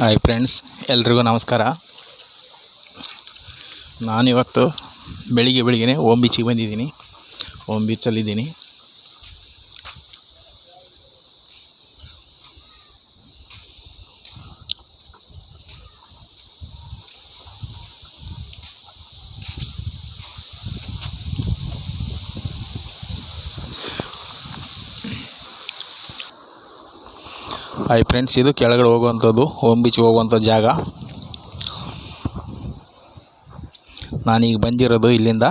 Hi friends ಎಲ್ರಿಗೂ ನಮಸ್ಕಾರ. ನಾನಿವತ್ತು ಬೆಳಿಗ್ಗೆ ಬೆಳಿಗ್ಗೆ ಓಮ್ ಬೀಚಿಗೆ ಬಂದಿದ್ದೀನಿ. ಓಮ್ ಬೀಚಲ್ಲಿದ್ದೀನಿ ಹಾಯ್ ಫ್ರೆಂಡ್ಸ್ ಇದು ಕೆಳಗಡೆ ಹೋಗುವಂಥದ್ದು ಓಮ್ ಬೀಚ್ಗೆ ಹೋಗುವಂಥ ಜಾಗ. ನಾನೀಗ ಬಂದಿರೋದು ಇಲ್ಲಿಂದ.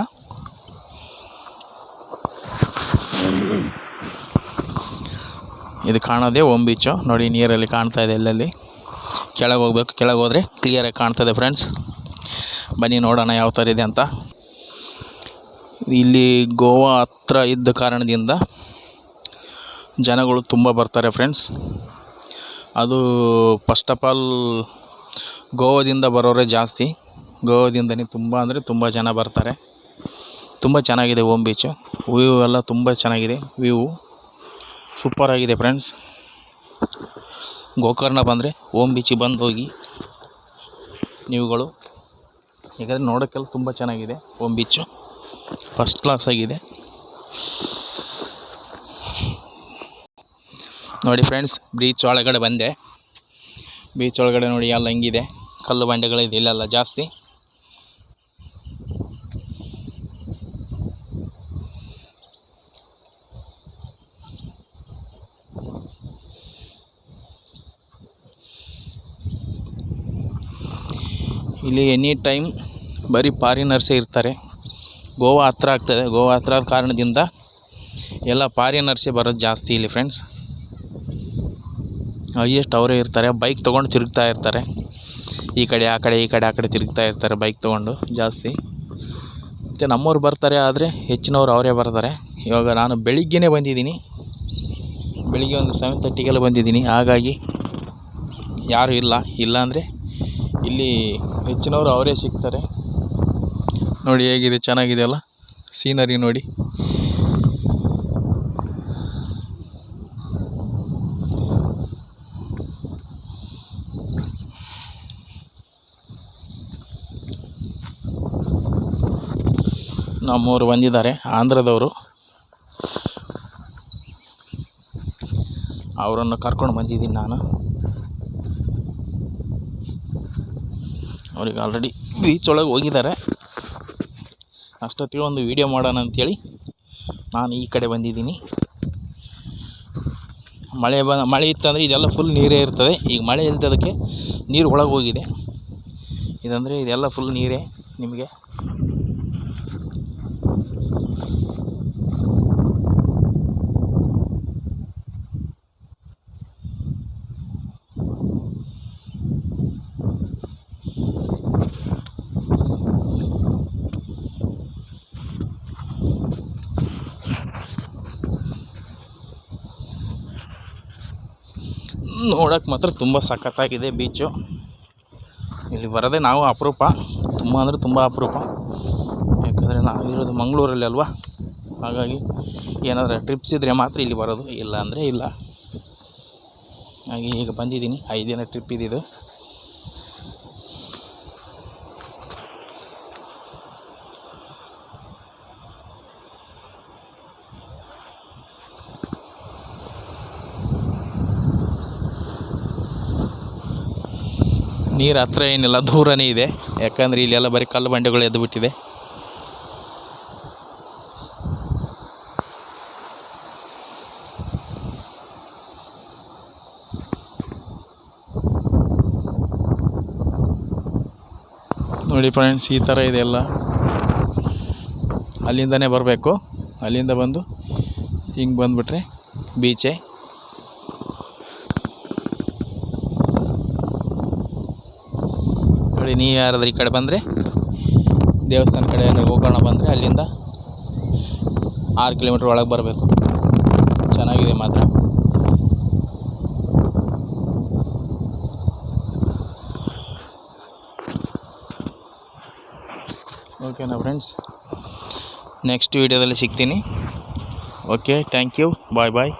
ಇದು ಕಾಣೋದೇ ಓಮ್ ಬೀಚು ನೋಡಿ, ನೀರಲ್ಲಿ ಕಾಣ್ತಾ ಇದೆ ಎಲ್ಲೆಲ್ಲಿ. ಕೆಳಗೆ ಹೋಗ್ಬೇಕು, ಕೆಳಗೆ ಹೋದರೆ ಕ್ಲಿಯರಾಗಿ ಕಾಣ್ತದೆ ಫ್ರೆಂಡ್ಸ್ ಬನ್ನಿ, ನೋಡೋಣ ಯಾವ ಥರ ಇದೆ ಅಂತ. ಇಲ್ಲಿ ಗೋವಾ ಹತ್ರ ಇದ್ದ ಕಾರಣದಿಂದ ಜನಗಳು ತುಂಬ ಬರ್ತಾರೆ ಫ್ರೆಂಡ್ಸ್ ಅದು ಫಸ್ಟ್ ಆಫ್ ಆಲ್ ಗೋವಾದಿಂದ ಬರೋರೆ ಜಾಸ್ತಿ. ಗೋವಾದಿಂದನೇ ತುಂಬ ಅಂದರೆ ತುಂಬ ಜನ ಬರ್ತಾರೆ. ತುಂಬ ಚೆನ್ನಾಗಿದೆ ಓಮ್ ಬೀಚು ವ್ಯೂ ಎಲ್ಲ ತುಂಬ ಚೆನ್ನಾಗಿದೆ. ವ್ಯೂ ಸೂಪರಾಗಿದೆ ಫ್ರೆಂಡ್ಸ್ ಗೋಕರ್ಣ ಬಂದರೆ ಓಮ್ ಬೀಚಿಗೆ ಬಂದು ಹೋಗಿ ನೀವುಗಳು. ಯಾಕಂದರೆ ನೋಡೋಕ್ಕೆಲ್ಲ ತುಂಬ ಚೆನ್ನಾಗಿದೆ ಓಮ್ ಬೀಚು ಫಸ್ಟ್ ಕ್ಲಾಸ್ ಆಗಿದೆ. ನೋಡಿ ಫ್ರೆಂಡ್ಸ್, ಬೀಚ್ ಒಳಗಡೆ ಬಂದೆ. ಬೀಚ್ ಒಳಗಡೆ ನೋಡಿ ಎಲ್ಲ ಹಿಂಗಿದೆ. ಕಲ್ಲು ಬಂಡೆಗಳಿದೆ ಇಲ್ಲೆಲ್ಲ ಜಾಸ್ತಿ. ಇಲ್ಲಿ ಎನಿ ಟೈಮ್ ಬರೀ ಫಾರಿನರ್ಸೇ ಇರ್ತಾರೆ. ಗೋವಾ ಹತ್ರ ಆಗ್ತದೆ. ಗೋವಾ ಹತ್ರ ಆದ ಕಾರಣದಿಂದ ಎಲ್ಲ ಫಾರಿನರ್ಸೇ ಬರೋದು ಜಾಸ್ತಿ ಇಲ್ಲಿ ಫ್ರೆಂಡ್ಸ್ ಹೈಯೆಸ್ಟ್ ಅವರೇ ಇರ್ತಾರೆ ಬೈಕ್ ತೊಗೊಂಡು ತಿರುಗ್ತಾ ಇರ್ತಾರೆ. ಈ ಕಡೆ, ಆ ಕಡೆ, ಈ ಕಡೆ, ಆ ಕಡೆ ತಿರುಗ್ತಾ ಇರ್ತಾರೆ ಬೈಕ್ ತೊಗೊಂಡು, ಜಾಸ್ತಿ. ಮತ್ತು ನಮ್ಮವ್ರು ಬರ್ತಾರೆ, ಆದರೆ ಹೆಚ್ಚಿನವ್ರು ಅವರೇ ಬರ್ತಾರೆ. ಇವಾಗ ನಾನು ಬೆಳಿಗ್ಗೆನೇ ಬಂದಿದ್ದೀನಿ. ಬೆಳಿಗ್ಗೆ ಒಂದು ಸೆವೆನ್ ತರ್ಟಿಗೆಲ್ಲ ಬಂದಿದ್ದೀನಿ. ಹಾಗಾಗಿ ಯಾರೂ ಇಲ್ಲ. ಇಲ್ಲ ಅಂದರೆ ಇಲ್ಲಿ ಹೆಚ್ಚಿನವರು ಅವರೇ ಸಿಗ್ತಾರೆ. ನೋಡಿ ಹೇಗಿದೆ ಚೆನ್ನಾಗಿದೆ ಅಲ್ಲ ಸೀನರಿ ನೋಡಿ. ನಮ್ಮವರು ಬಂದಿದ್ದಾರೆ, ಆಂಧ್ರದವರು. ಅವರನ್ನು ಕರ್ಕೊಂಡು ಬಂದಿದ್ದೀನಿ ನಾನು. ಅವ್ರಿಗೆ ಆಲ್ರೆಡಿ ಬೀಚ್ ಒಳಗೆ ಹೋಗಿದ್ದಾರೆ. ಅಷ್ಟೊತ್ತಿಗೆ ಒಂದು ವೀಡಿಯೋ ಮಾಡೋಣ ಅಂಥೇಳಿ ನಾನು ಈ ಕಡೆ ಬಂದಿದ್ದೀನಿ. ಮಳೆ ಬ, ಮಳೆ ಇತ್ತಂದರೆ ಇದೆಲ್ಲ ಫುಲ್ ನೀರೇ ಇರ್ತದೆ. ಈಗ ಮಳೆ ಇಲ್ದದಕ್ಕೆ ನೀರು ಒಳಗೆ ಹೋಗಿದೆ. ಇದಂದರೆ ಇದೆಲ್ಲ ಫುಲ್ ನೀರೇ ನಿಮಗೆ. ನೋಡೋಕೆ ಮಾತ್ರ ತುಂಬ ಸಖತ್ತಾಗಿದೆ ಬೀಚು ಇಲ್ಲಿ ಬರೋದೇ ನಾವು ಅಪರೂಪ. ತುಂಬ ಅಂದರೆ ತುಂಬ ಅಪರೂಪ. ಯಾಕಂದರೆ ನಾವಿರೋದು ಮಂಗಳೂರಲ್ಲಿ ಅಲ್ವಾ? ಹಾಗಾಗಿ ಏನಾದರೂ ಟ್ರಿಪ್ಸ್ ಇದ್ದರೆ ಮಾತ್ರ ಇಲ್ಲಿ ಬರೋದು. ಇಲ್ಲ ಅಂದರೆ ಇಲ್ಲ. ಹಾಗೆ ಈಗ ಬಂದಿದ್ದೀನಿ. ಐದು ದಿನ ಟ್ರಿಪ್ ಇದ್ದಿದ್ದು ನೀರು ಹತ್ರ ಏನಿಲ್ಲ, ದೂರನೇ ಇದೆ. ಯಾಕಂದರೆ ಇಲ್ಲೆಲ್ಲ ಬರೀ ಕಲ್ಲು ಬಂಡೆಗಳು ಎದ್ದು ಬಿಟ್ಟಿದೆ. ನೋಡಿ ಫ್ರೆಂಡ್ಸ್ ಈ ಥರ ಇದೆ ಎಲ್ಲ. ಅಲ್ಲಿಂದನೇ ಬರಬೇಕು. ಅಲ್ಲಿಂದ ಬಂದು ಹಿಂಗೆ ಬಂದುಬಿಟ್ರೆ ಬೀಚೆ. ನೋಡಿ, ನೀವು ಯಾರಾದ್ರೂ ಈ ಕಡೆ ಬಂದರೆ, ದೇವಸ್ಥಾನ ಕಡೆ ಗೋಕರ್ಣ ಬಂದರೆ ಅಲ್ಲಿಂದ ಆರು ಕಿಲೋಮೀಟ್ರ್ ಒಳಗೆ ಬರಬೇಕು. ಚೆನ್ನಾಗಿದೆ ಮಾತ್ರ. ಓಕೆನಾ ಫ್ರೆಂಡ್ಸ್ ನೆಕ್ಸ್ಟ್ ವೀಡಿಯೋದಲ್ಲಿ ಸಿಗ್ತೀನಿ. Okay thank you bye bye